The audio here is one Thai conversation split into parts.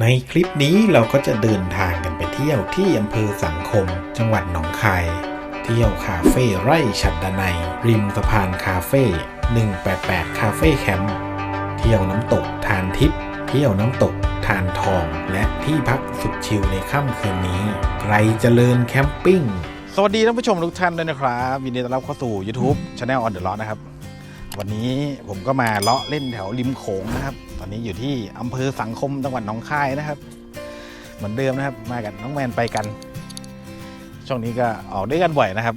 ในคลิปนี้เราก็จะเดินทางกันไปเที่ยวที่อำเภอสังคม จังหวัดหนองคาย เที่ยวคาเฟ่ไร่ฉัดดนัยริมสะพานคาเฟ่188 คาเฟ่แคมป์เที่ยวน้ำตกทานทิพย์เที่ยวน้ำตกทานทอง และที่พักสุดชิลในค่ำคืนนี้ไกลเจริญแคมปิ้ง สวัสดีท่านผู้ชมทุกท่านด้วยนะครับยินดีต้อนรับเข้าสู่ YouTube Channel on the Road นะครับ วันนี้ผมก็มาเลาะเล่นแถวริมโขงนะครับ ตอนนี้อยู่ที่อำเภอสังคมจังหวัดหนองคายนะครับ เหมือนเดิมนะครับ มากับน้องแมนไปกัน ช่วงนี้ก็ออกด้วยกันบ่อยนะครับ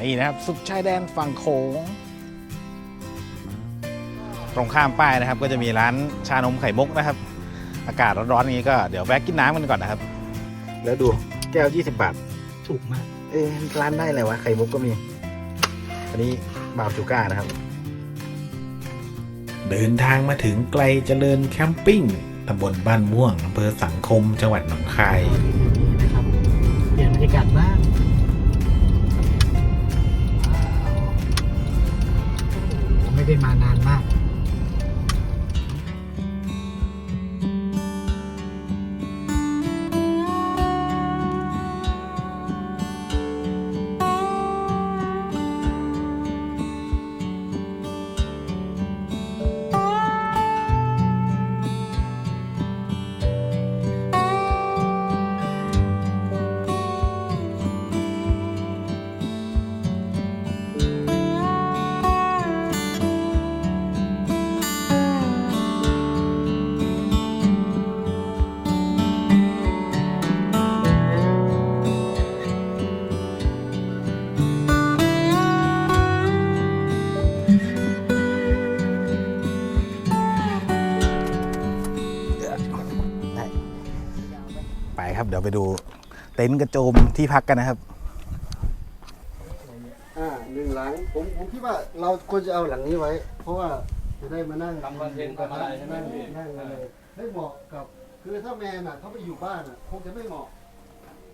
นี่นะครับ สุดชายแดนฝั่งโขง ตรงข้ามป้ายนะครับ ก็จะมีร้านชานมไข่มุกนะครับ อากาศร้อนๆอย่างนี้ก็เดี๋ยวแวะกินน้ำกันก่อนนะครับ แล้วดูแก้ว 20 บาท ถูกมาก เอ๊ะร้านได้เลยวะไข่มุกก็มี อันนี้ บาวชูก้านะครับ เดินทางมาถึงไกลเจริญแคมปิ้งตำบลบ้านม่วงอำเภอสังคมจังหวัดหนองคายนะครับเปลี่ยนบรรยากาศบ้างว้าวไม่ได้มานานมาก ไปครับเดี๋ยวไปดูเต็นท์กระโจมที่พักกันนะครับ อ่าหนึ่งหลังผมผมคิดว่าเราควรจะเอาหลังนี้ไว้ เพราะว่าจะได้มานั่งทำคอนเทนต์ทำอะไรใช่ไหมนั่งพี่นั่งอะไรให้เหมาะกับคือถ้าแมนอะเขาไปอยู่บ้านอะคงจะไม่เหมาะ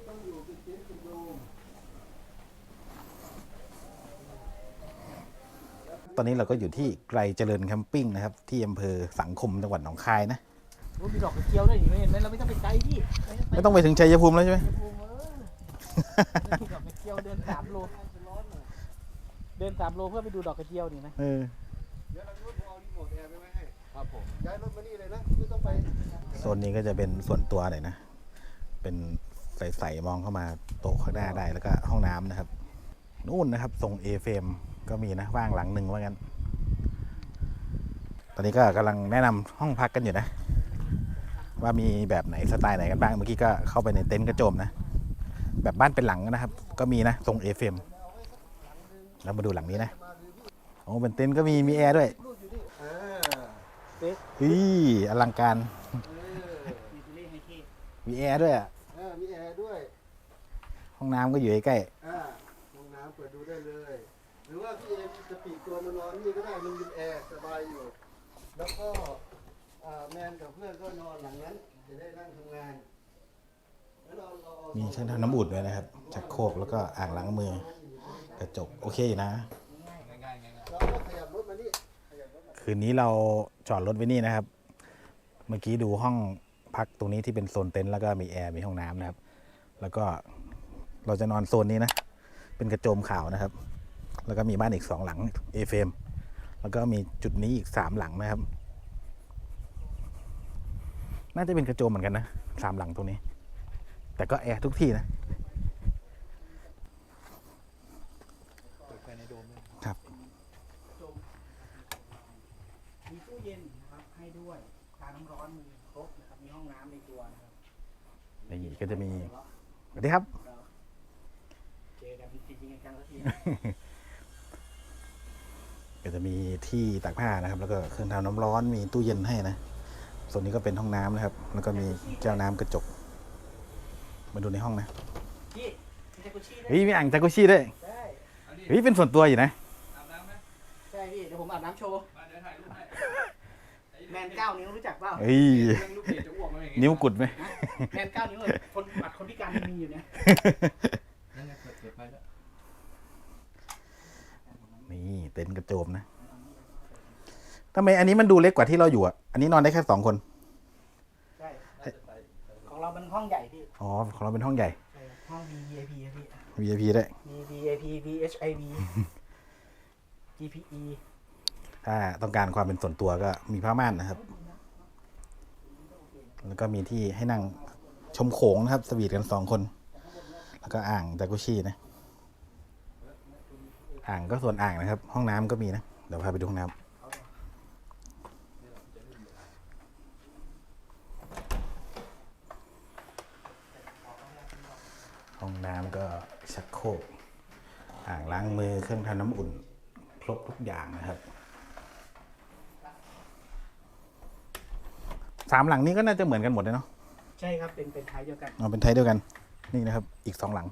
ต้องอยู่เป็นเต็นท์เป็นโดมตอนนี้เราก็อยู่ที่ไกลเจริญแคมปิ้งนะครับ ที่อำเภอสังคมจังหวัดหนองคายนะ รู้มีดอกกระเจียวด้วยนี่ไม่เห็นไหมเราไม่ต้องไปไกลพี่ไม่ต้องไปถึงชัยภูมิแล้วใช่ไหมภูมิเออดูดอกกระเจียวเดินสามโลเดินสามโลเพื่อไปดูดอกกระเจียวนี่นะเออเดี๋ยวเราดูเอารีโมทแอร์ไปไว้ให้ครับผมย้ายรถมานี่เลยนะไม่ต้องไปโซนนี้ก็จะเป็นส่วนตัวหน่อยนะ เป็นใสๆมองเข้ามาโต๊ะข้างหน้าได้แล้วก็ห้องน้ำนะครับ นู่นนะครับทรงเอเฟมก็มีนะว่างหลังหนึ่งว่างั้น ตอนนี้ก็กำลังแนะนำห้องพักกันอยู่นะ ว่ามีแบบไหนสไตล์ไหนกันบ้าง เมื่อกี้ก็เข้าไปในเต็นท์กระโจมนะ แบบบ้านเป็นหลังนะครับ ก็มีนะ ทรงเอเฟมแล้วมาดูหลังนี้นะโอ้เป็นเต็นท์ก็มีมีแอร์ด้วยอ่าเฮ้ยอลังการเออมีแอร์ด้วยอะอ่ามีแอร์ด้วย ห้องน้ำก็อยู่ใกล้อ่าห้องน้ำเปิดดูได้เลย หรือว่าพี่เอ็มจะปีกตัวมานอนนี่ก็ได้มันมีแอร์สบายอยู่ แล้วก็อ่า แมนกับเพื่อนก็นอนหลังนั้น จะได้นั่งทำงานแล้วเราเราเอาๆมีช่างทำน้ำอุ่นด้วยนะครับชักโครกแล้วก็อ่างล้างมือ กระจกโอเคอยู่นะง่ายๆง่ายเราเอาขยับรถมานี่ขยับรถมาคืนนี้เราจอดรถไว้นี่นะครับ เมื่อกี้ดูห้องพักตรงนี้ที่เป็นโซนเต็นท์แล้วก็มีแอร์มีห้องน้ำนะครับ แล้วก็เราจะนอนโซนนี้นะ เป็นกระโจมขาวนะครับ แล้วก็มีบ้านอีกสองหลังเอฟเมแล้วก็มีจุดนี้อีกสามหลังนะครับ น่าจะเป็นกระโจมเหมือนกันนะสามหลังตรงนี้ แต่ก็แอร์ทุกที่นะๆเปิดไฟในโดมด้วยครับมีตู้เย็นนะครับให้ด้วยชาน้ำร้อนมีครบนะครับมีห้องน้ำในตัวนะครับนี่ก็จะมีสวัสดีครับเจอกันจริงๆจังๆสักทีก็จะมีที่ตากผ้านะครับ แล้วก็เครื่องทำน้ำร้อนมีตู้เย็นให้นะ ส่วนนี้ก็เป็นห้องน้ำนะครับ แล้วก็มีแก้วน้ำกระจก มาดูในห้องนะพี่มีจากุชิด้วยเฮ้ยมีอ่างจากุชิด้วยใช่เฮ้ยเป็นส่วนตัวอยู่นะ อาบน้ำไหมใช่พี่เดี๋ยวผมอาบน้ำโชว์ มาเดี๋ยวถ่ายรูปให้แมนเก้านิ้วรู้จักเปล่าเฮ้ย เรื่องลูกเพจจะอ้วกไหมอย่างงี้นิ้วกุดไหม แมนเก้านิ้วคนบัตรคนพิการมีอยู่เนี่ยนั่นไงเปิดเปิดไฟแล้วนี่เต็นท์กระโจมนะ ทำไมอันนี้มันดูเล็กกว่าที่เราอยู่อะ อันนี้นอนได้แค่สองคน ใช่ของเราเป็นห้องใหญ่พี่ อ๋อ ของเราเป็นห้องใหญ่ใช่ครับห้อง VIP ครับพี่ VIP ได้วยมี VIP VHIV GPE ถ้าต้องการความเป็นส่วนตัวก็มีผ้าม่านนะครับ แล้วก็มีที่ให้นั่งชมโขงนะครับ สวีทกันสองคน แล้วก็อ่างจากุชี่นะ อ่างก็ส่วนอ่างนะครับ ห้องน้ำก็มีนะ เดี๋ยวพาไปดูห้องน้ำ ห้องน้ำก็ชักโครกอ่างล้างมือเครื่องทำน้ำอุ่น ครบทุกอย่างนะครับสามหลังนี้ก็น่าจะเหมือนกันหมดเลยเนาะใช่ครับเป็นเป็นท้ายเดียวกันเอาเป็นไทยเดียวกัน นี่นะครับ อีกสองหลัง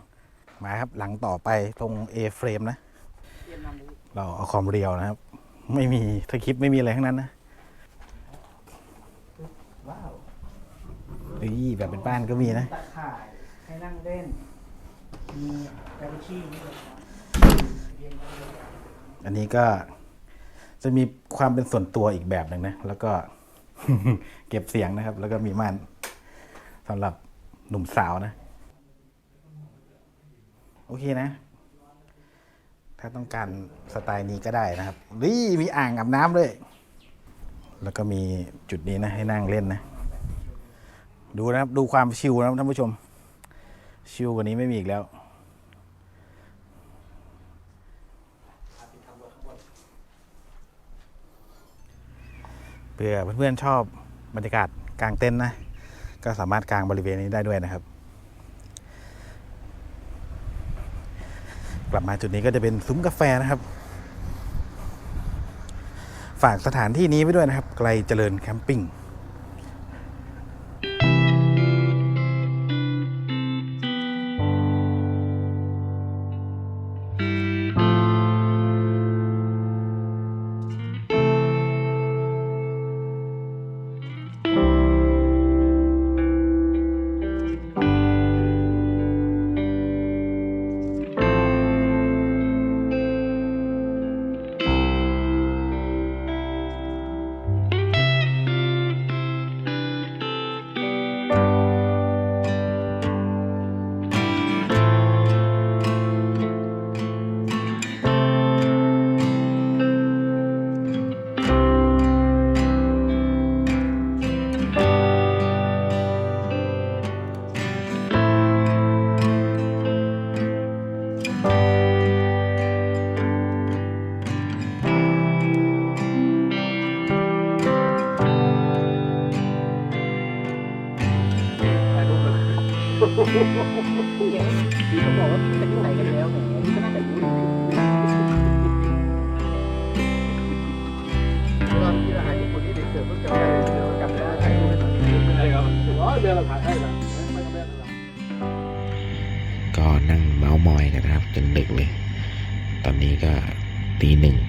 มาครับหลังต่อไปตรง A frame นะเตรียมนำเลยเราเอาความเรียวนะครับ ไม่มีสคริปต์ไม่มีอะไรทั้งนั้นนะว้าวเฮ้ยแบบเป็นบ้านก็มีนะ ตะข่ายให้นั่งเล่น อันนี้ก็จะมีความเป็นส่วนตัวอีกแบบหนึ่งนะ แล้วก็เก็บเสียงนะครับ แล้วก็มีม่านสำหรับหนุ่มสาวนะ โอเคนะ ถ้าต้องการสไตล์นี้ก็ได้นะครับนี่มีอ่างอาบน้ำด้วยแล้วก็มีจุดนี้นะ ให้นั่งเล่นนะ ดูนะครับ ดูความชิลนะครับท่านผู้ชม ชิลกว่านี้ไม่มีอีกแล้ว เพื่อเพื่อนๆชอบบรรยากาศกลางเต็นท์นะ ก็สามารถกางบริเวณนี้ได้ด้วยนะครับ กลับมาจุดนี้ก็จะเป็นซุ้มกาแฟนะครับ ฝากสถานที่นี้ไว้ด้วยนะครับ ไกลเจริญแคมปิ้ง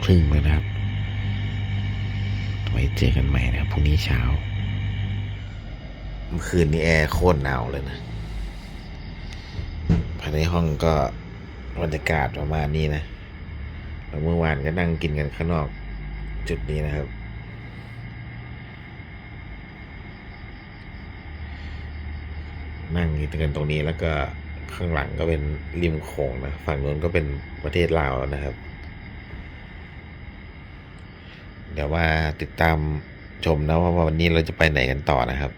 ครึ่งแล้วนะครับ ไว้เจอกันใหม่นะครับพรุ่งนี้เช้า เมื่อคืนนี้แอร์โคตรหนาวเลยนะ ภายในห้องก็บรรยากาศประมาณนี้นะแล้วเมื่อวานก็นั่งกินกันข้างนอกจุดนี้นะครับ นั่งอยู่กันตรงนี้แล้วก็ข้างหลังก็เป็นริมโขงนะ ฝั่งนู้นก็เป็นประเทศลาวแล้วนะครับ เดี๋ยวว่าติดตามชมนะว่าวันนี้เราจะไปไหนกันต่อนะครับ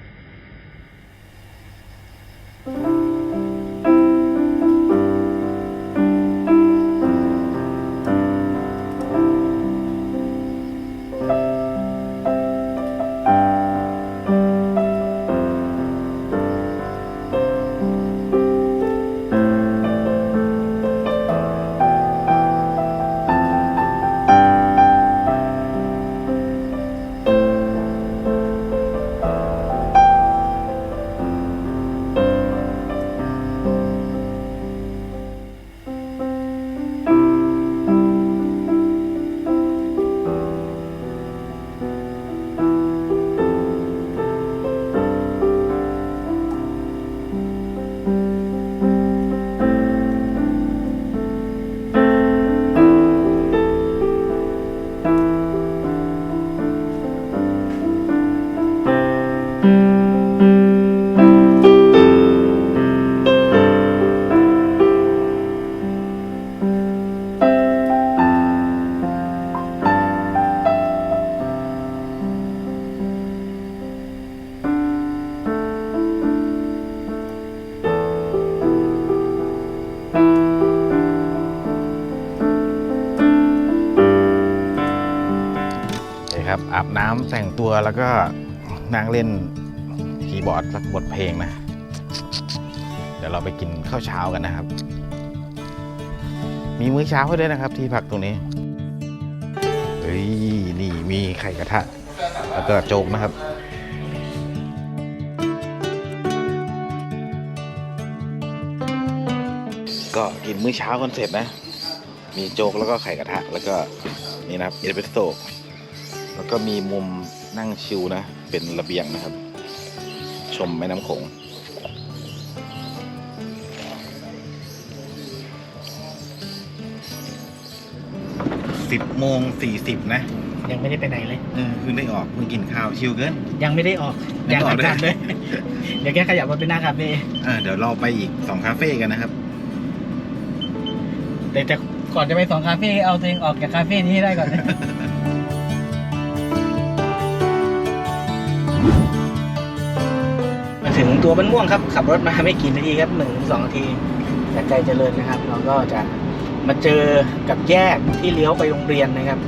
อาบน้ำแต่งตัวแล้วก็นั่งเล่นคีย์บอร์ดสักบทเพลงนะ เดี๋ยวเราไปกินข้าวเช้ากันนะครับ มีมื้อเช้าให้ด้วยนะครับ ที่พักตรงนี้เฮ้ยนี่มีไข่กระทะแล้วก็โจ๊กนะครับก็กินมื้อเช้ากันเสร็จนะ มีโจ๊กแล้วก็ไข่กระทะ แล้วก็นี่นะครับเอสเปรสโซ่ ก็มีมุมนั่งชิลนะ เป็นระเบียงนะครับ ชมแม่น้ำโขงสิบโมงสี่สิบนะ ยังไม่ได้ไปไหนเลย เออเพิ่งได้ออกเพิ่งกินข้าวชิลเกิน ยังไม่ได้ออกยังไม่ออกทำเลย เดี๋ยวแกขยับรถไปหน้าคาเฟ่เออเดี๋ยวเราไปอีกสองคาเฟ่กันนะครับ แต่จะก่อนจะไปสองคาเฟ่เอาตัวเองออกจากคาเฟ่นี้ให้ได้ก่อนนะ ถึงตัวบ้านม่วงครับ ขับรถมาไม่กี่นาทีครับหนึ่งสองนาทีจากใจเจริญนะครับ เราก็จะมาเจอกับแยกที่เลี้ยวไปโรงเรียนนะครับ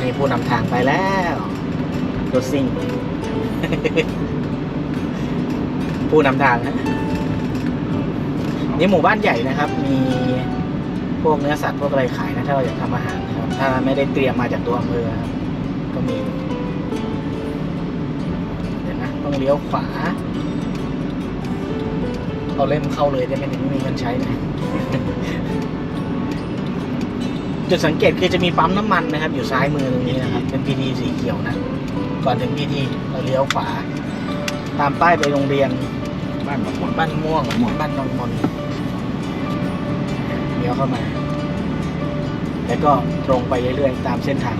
นี่ผู้นำทางไปแล้วรถซิ่งผู้นำทางนะนี่หมู่บ้านใหญ่นะครับ มีพวกเนื้อสัตว์พวกอะไรขายนะถ้าเราอยากทำอาหารนะครับ ถ้าไม่ได้เตรียมมาจากตัวอำเภอครับก็มี ต้องเลี้ยวขวาเอาเล่มเข้าเลยได้ไหมเนี่ยไม่มีเงินใช้นะจุดสังเกตคือจะมีปั๊มน้ำมันนะครับ อยู่ซ้ายมือตรงนี้นะครับ เป็นพีดีสีเขียวนะ ก่อนถึงพีดีเราเลี้ยวขวา ตามป้ายไปโรงเรียน บ้านบางหมดบ้านม่วงม่วงบ้านนองมนเลี้ยวเข้ามา แล้วก็ตรงไปเรื่อยๆ ตามเส้นทาง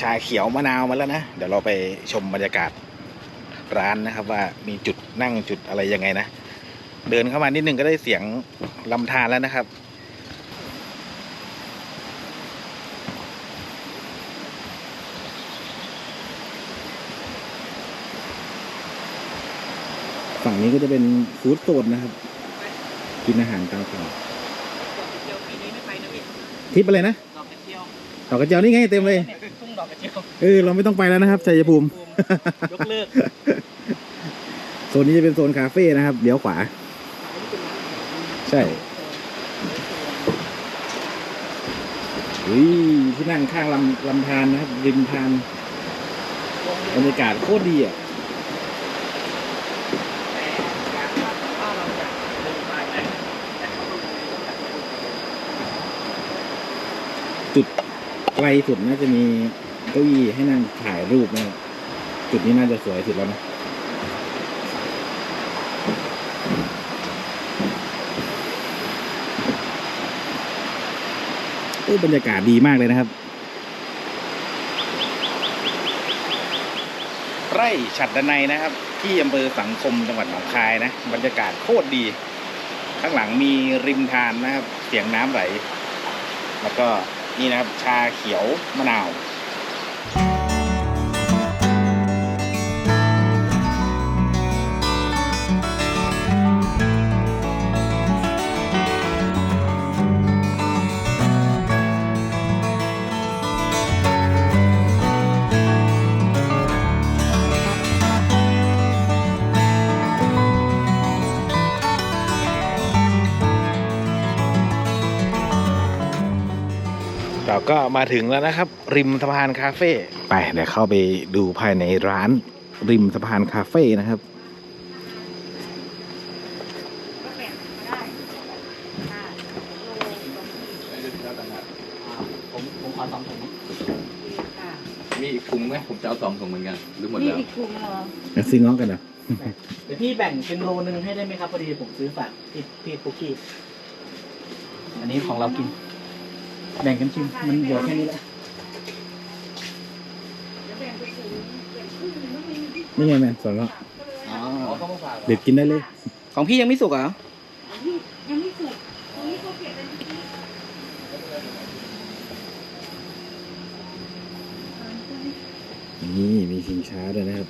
ชาเขียวมะนาวมาแล้วนะ เดี๋ยวเราไปชมบรรยากาศร้านนะครับ ว่ามีจุดนั่งจุดอะไรยังไงนะ เดินเข้ามานิดนึงก็ได้เสียงลำธารแล้วนะครับฝั่งนี้ก็จะเป็นฟู้ดโซนนะครับ กินอาหารตามสั่งทริปอะไรนะดอกกระเจียวดอกกระเจียวนี่ไงเต็มเลย ทุ่งดอกกระเจียวเออเราไม่ต้องไปแล้วนะครับชัยภูมิยกเลิกโซนนี้จะเป็นโซนคาเฟ่นะครับเลี้ยวขวา ใช่อุ้ยที่นั่งข้างลำลำธารนะครับริมธารบรรยากาศโคตรดีอะจุดไกลสุดน่าจะมีเก้าอี้ให้นั่งถ่ายรูปนะจุดนี้น่าจะสวยสุดแล้วนะโอ้บรรยากาศดีมากเลยนะครับ ไร่ฉัดดนัยนะครับ ที่อำเภอสังคมจังหวัดหนองคายนะ บรรยากาศโคตรดี ข้างหลังมีริมทานนะครับ เสียงน้ำไหล แล้วก็นี่นะครับ ชาเขียวมะนาว เราก็มาถึงแล้วนะครับ ริมสะพานคาเฟ่ไปเดี๋ยวเข้าไปดูภายในร้าน ริมสะพานคาเฟ่นะครับก็แบ่งมาได้ค่ะโลสองขีดผมผมขอสองถุงค่ะมีอีกถุงไหมผมจะเอาสองถุงเหมือนกันหรือหมดมีแล้วอีกกลุ่มเหรอแล้วซื้อง้อกันเหรอเดี๋ยวพี่แบ่งเป็นโลนึงให้ได้ไหมครับพอดีผมซื้อฝากพี่พี่คุกกี้อันนี้ของเรากิน แบ่งกันชิม มันเหลือแค่นี้แหละเดี๋ยวแบ่งไปถึงแบ่งครึ่งหนึ่งต้องมีที่นี่ไงแม่สอนแล้วอ๋ออ๋อเขามาฝากเด็ดกินได้เลย ของพี่ยังไม่สุกเหรอที่ยังไม่สุกตรงนี้เขาเก็บเป็นที่นี่มีชิงช้าด้วยนะครับ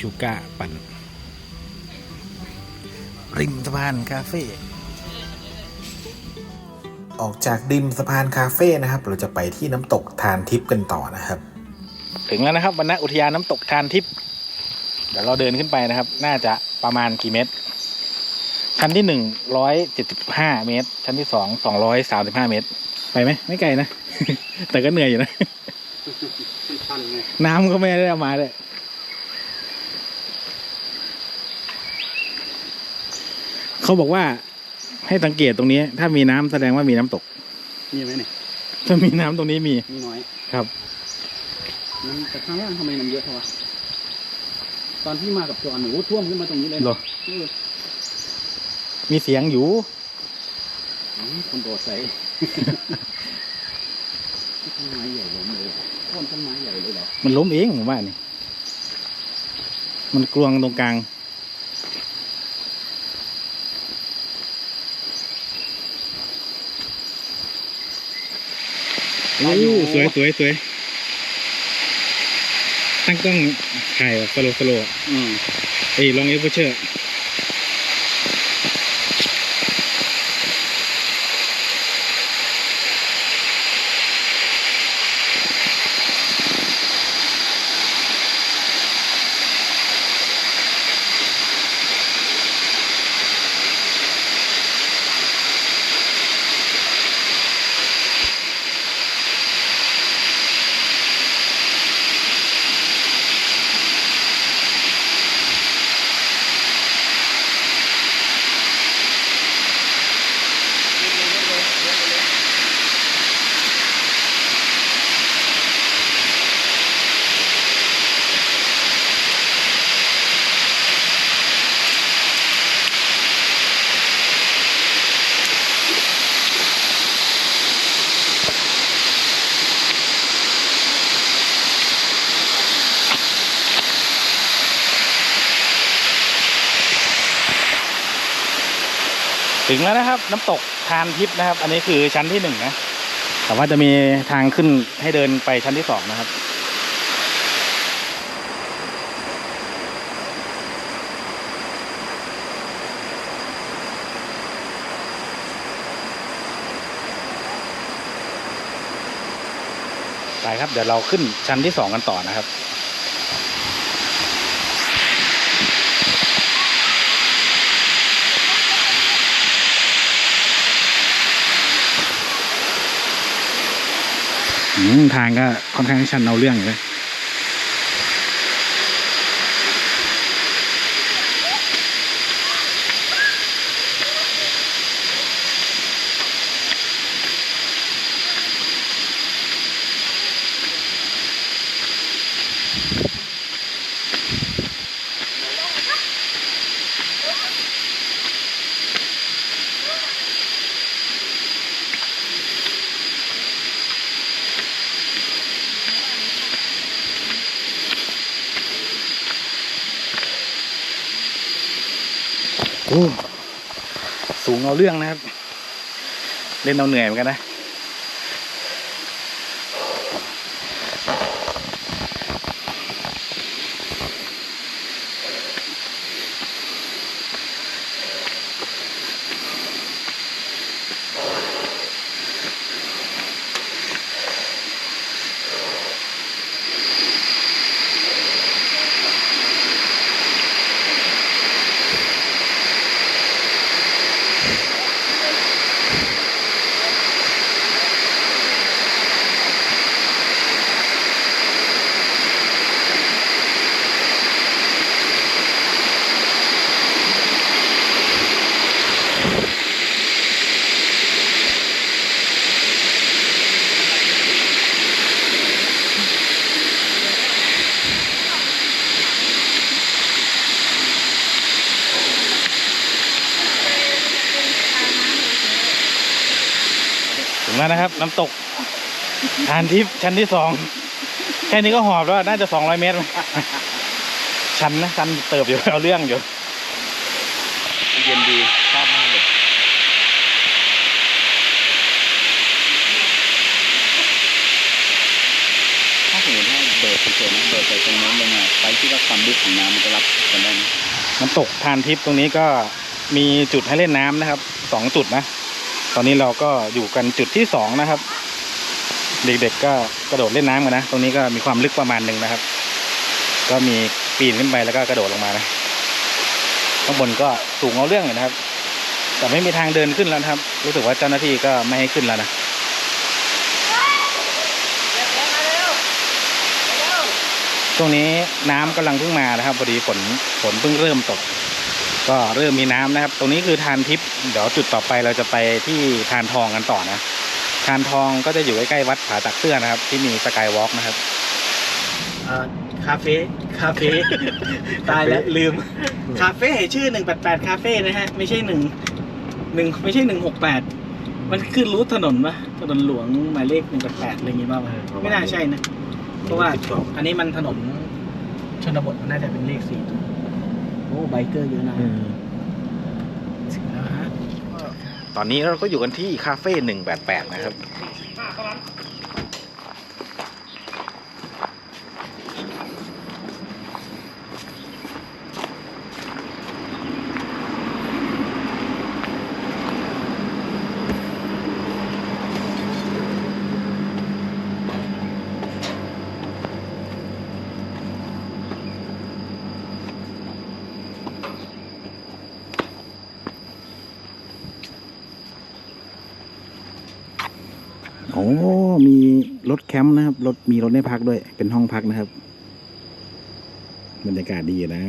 ชูก้าปั่น ริมสะพานคาเฟ่ออกจากริมสะพานคาเฟ่นะครับ เราจะไปที่น้ำตกทานทิพย์กันต่อนะครับ ถึงแล้วนะครับวันณอุทยานน้ำตกทานทิพย์เดี๋ยวเราเดินขึ้นไปนะครับ น่าจะประมาณกี่เมตร ชั้นที่หนึ่งร้อยเจ็ดสิบห้าเมตร ชั้นที่สองสองร้อยสามสิบห้าเมตร ไปไหมไม่ไกลนะ แต่ก็เหนื่อยอยู่นะทันไงน้ำก็ไม่ได้เอามาเลย เขาบอกว่าให้สังเกตตรงนี้ ถ้ามีน้ำแสดงว่ามีน้ำตก มีไหมเนี่ยถ้ามีน้ำตรงนี้มีมีน้อยครับมันแต่ข้างล่างทำไมมันเยอะเท่าวะตอนที่มากับจอนหนูท่วมขึ้นมาตรงนี้เลยเหรอเออมีเสียงอยู่อืมคนโดดใส่ต้นไม้ใหญ่ล้มเลยเหรอต้นต้นไม้ใหญ่เลยเหรอมันล้มเองผมว่านี่มันกลวงตรงกลาง โอ้สวยสวยสวยตั้งกล้องถ่ายแบบสโลสโลอืมเอ้ยลองเอฟเชอร์ ถึงแล้วนะครับ น้ำตกทานทิพย์นะครับ อันนี้คือชั้นที่หนึ่งนะแต่ว่าจะมีทางขึ้นให้เดินไปชั้นที่สองนะครับไปครับเดี๋ยวเราขึ้นชั้นที่สองกันต่อนะครับ ทางก็ค่อนข้างชันเอาเรื่องอยู่เลย เอาเรื่องนะครับ เล่นเอาเหนื่อยเหมือนกันนะ นะครับน้ำตกทานทิพย์ชั้นที่สองแค่นี้ก็หอบแล้วน่าจะสองร้อยเมตรมั้งชันนะชันเติบอยู่เอาเรื่องอยู่เย็นดีชอบมากเลยถ้าสมมติว่าเบิดเฉยๆนะเบิดไปตรงนั้นลงมาไปที่ว่าความลึกของน้ำมันจะรับกันได้ไหมน้ำตกทานทิพย์ตรงนี้ก็มีจุดให้เล่นน้ำนะครับสองจุดนะต อนนี้เราก็อยู่กันจุดที่สองนะครับ เด็กๆก็กระโดดเล่นน้ำกันนะ ตรงนี้ก็มีความลึกประมาณหนึ่งนะครับ ก็มีปีนขึ้นไปแล้วก็กระโดดลงมานะข้างบนก็สูงเอาเรื่องเลยนะครับ แต่ไม่มีทางเดินขึ้นแล้วครับ รู้สึกว่าเจ้าหน้าที่ก็ไม่ให้ขึ้นแล้วนะช่วงนี้น้ำกำลังเพิ่งมานะครับพอดีฝนฝนเพิ่งเริ่มตก ก็เริ่มมีน้ำนะครับ ตรงนี้คือทานทิพย์เดี๋ยวจุดต่อไปเราจะไปที่ทานทองกันต่อนะทานทองก็จะอยู่ใกล้ๆวัดผาตักเสื้อนะครับ ที่มีสกายวอล์กนะครับคาเฟ่คาเฟ่ตายแล้วลืม คาเฟ่ชื่อหนึ่งแปดแปดคาเฟ่นะฮะ ไม่ใช่หนึ่งหนึ่งไม่ใช่หนึ่งหกแปดมันขึ้นรูทถนนปะถนนหลวงหมายเลขหนึ่งแปดแปดอะไรอย่างงี้บ้างไม่น่าใช่นะ เพราะว่าอันนี้มันถนนชนบทมันน่าจะเป็นเลขสี่โอ้ไบเกอร์เยอะนะถึงแล้วฮะตอนนี้เราก็อยู่กันที่คาเฟ่หนึ่งแปดแปดนะครับ โอ้ มีรถแคมป์นะค รถมีรถให้พักด้วย เป็นห้องพักนะครับ บรรยากาศดีนะ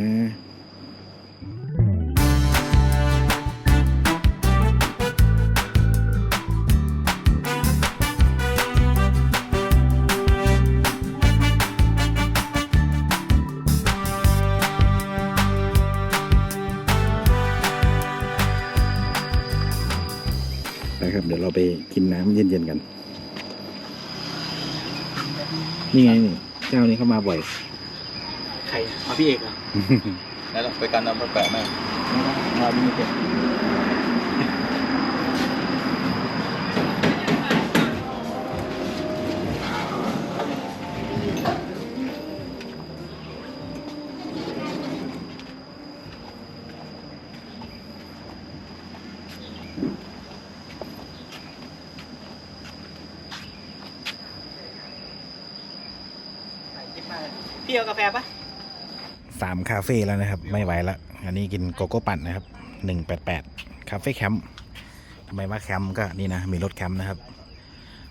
นะครับ เดี๋ยวเราไปกินน้ำเย็นๆกัน นี่ไงนี่เจ้านี้เข้ามาบ่อย ใครมาพี่เอกอะแล้วเราไปกันน้ำแปะแม่มาพี่เอก พี่เอากาแฟปะสามคาเฟ่แล้วนะครับ ไม่ไหวละ อันนี้กินโกโก้ปั่นนะครับหนึ่งแปดแปดคาเฟ่แคมป์ทำไมว่าแคมป์ก็นี่นะมีรถแคมป์นะครับ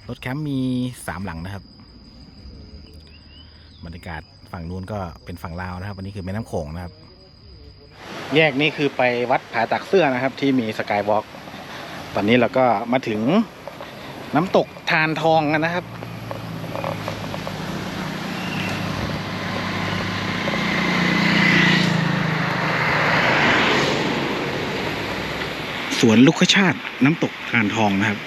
รถแคมป์มีสามหลังนะครับบรรยากาศฝั่งนู้นก็เป็นฝั่งลาวนะครับ อันนี้คือแม่น้ำโขงนะครับ แยกนี้คือไปวัดผาตักเสื้อนะครับ ที่มีสกายวอล์กตอนนี้เราก็มาถึงน้ำตกทานทองกันนะครับ สวนลูกชาติน้ำตกทานทองนะครับ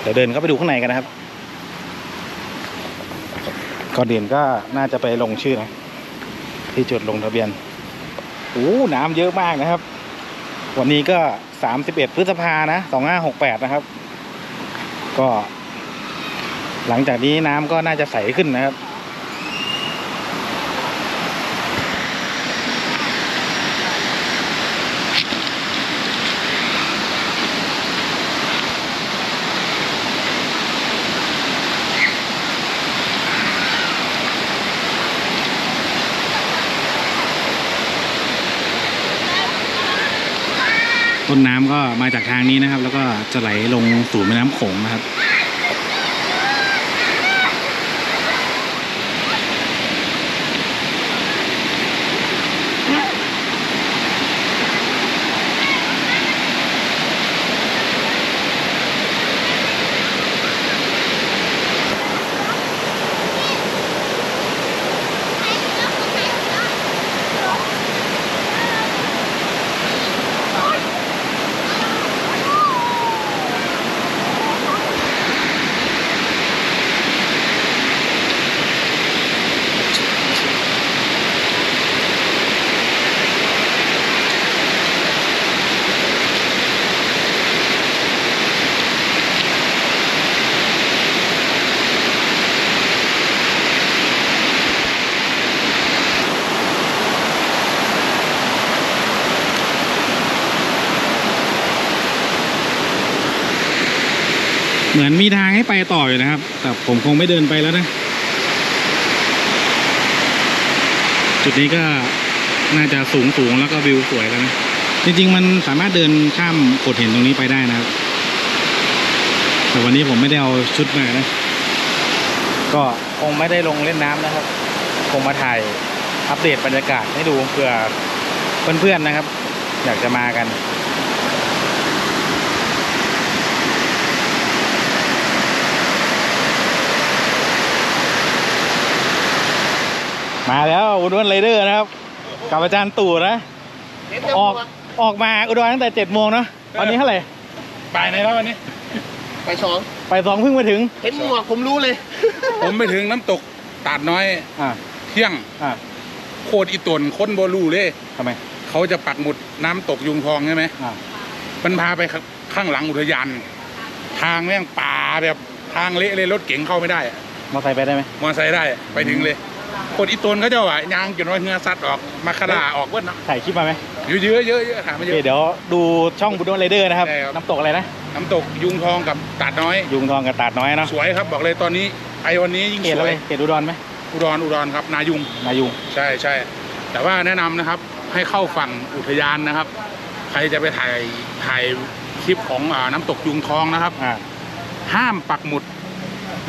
เดี๋ยวเดินเข้าไปดูข้างในกันนะครับ ก่อนเด่นก็น่าจะไปลงชื่อนะที่จุดลงทะเบียนโอ้น้ำเยอะมากนะครับ วันนี้ก็สามสิบเอ็ดพฤษภานะสองห้าหกแปดนะครับ ก็ หลังจากนี้น้ำก็น่าจะใสขึ้นนะครับ ต้นน้ำก็มาจากทางนี้นะครับ แล้วก็จะไหลลงสู่แม่น้ำโขงนะครับ มือนมีทางให้ไปต่ออยู่นะครับ แต่ผมคงไม่เดินไปแล้วนะ จุดนี้ก็น่าจะสูงสูงแล้วก็วิวสวยแล้วนะ จริง ๆ มันสามารถเดินข้ามโขดหินตรงนี้ไปได้นะครับ แต่วันนี้ผมไม่ได้เอาชุดมานะ ก็คงไม่ได้ลงเล่นน้ำนะครับ คงมาถ่ายอัปเดตบรรยากาศให้ดูเผื่อเพื่อนๆนะครับ อยากจะมากัน มาแล้วอุดรไรเดอร์นะครับ กับอาจารย์ตู่นะ ออกออกมาอุดรตั้งแต่เจ็ดโมงเนอะตอนนี้เท่าไหร่บ่ายไหนแล้ววันนี้ ไปสองไปสองเพิ่งมาถึง เห็นหมวกผมรู้เลย ผมไปถึงน้ำตกตาดน้อยอ่าเที่ยงอ่าโคตรอีตวนคนโบลูเลยทำไมเขาจะปักหมุดน้ำตกยุงทองใช่ไหมอ่ามันพาไปข้างข้างหลังอุทยาน ทางแม่งป่าแบบทางเละเลยรถเก๋งเข้าไม่ได้อะมอไซค์ไปได้ไหมมอเตอร์ไซค์ได้ไปถึงเลยโคตรอีตวนเขาเจะว่ายางจนว่าเหงือซัดออกมาคาราออกเว้ยเนาะถ่ายคลิปมาไหมเยอะๆเยอะๆเยอะๆถามมาโอเยเคอะ เดี๋ยวดูช่องบุดรไรเดอร์นะครับ ได้ครับ น้ำตกอะไรนะ น้ำตกยุงทองกับตาดน้อย ยุงทองกับตาดน้อยเนาะสวยครับบอกเลยตอนนี้ไอวันนี้ยิ่งเขตสอะวไรยเขตอุดรไหมอุดรอุดรครับ นายุง นายุง ใช่ใช่แต่ว่าแนะนำนะครับให้เข้าฝั่งอุทยานนะครับ ใครจะไปถ่ายถ่ายคลิปของอาน้ำตกยุงทองนะครับ อ่า ห้ามปักหมุด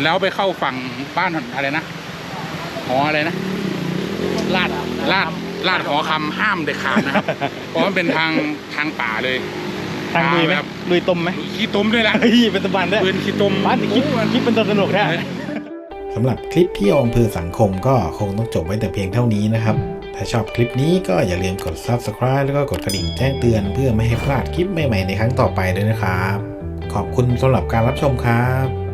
แล้วไปเข้าฝั่งบ้านอะไรนะ หออะไรนะลาดลาดลาดหอคำห้ามเด็ดขาดนะครับ เพราะมันเป็นทางทางป่าเลยทางลุยไหมครับลุยต้มไหมขี้ต้มด้วยนะเฮ้ยเป็นตะบันด้วยปืนขี้ต้มบ้านคลิปคลิปเป็นตัวสนุกแท้สำหรับคลิปเที่ยวอำเภอสังคมก็คงต้องจบไว้แต่เพียงเท่านี้นะครับ ถ้าชอบคลิปนี้ก็อย่าลืมกด Subscribe แล้วก็กดกระดิ่งแจ้งเตือนเพื่อไม่ให้พลาดคลิปใหม่ๆในครั้งต่อไปด้วยนะครับ ขอบคุณสำหรับการรับชมครับ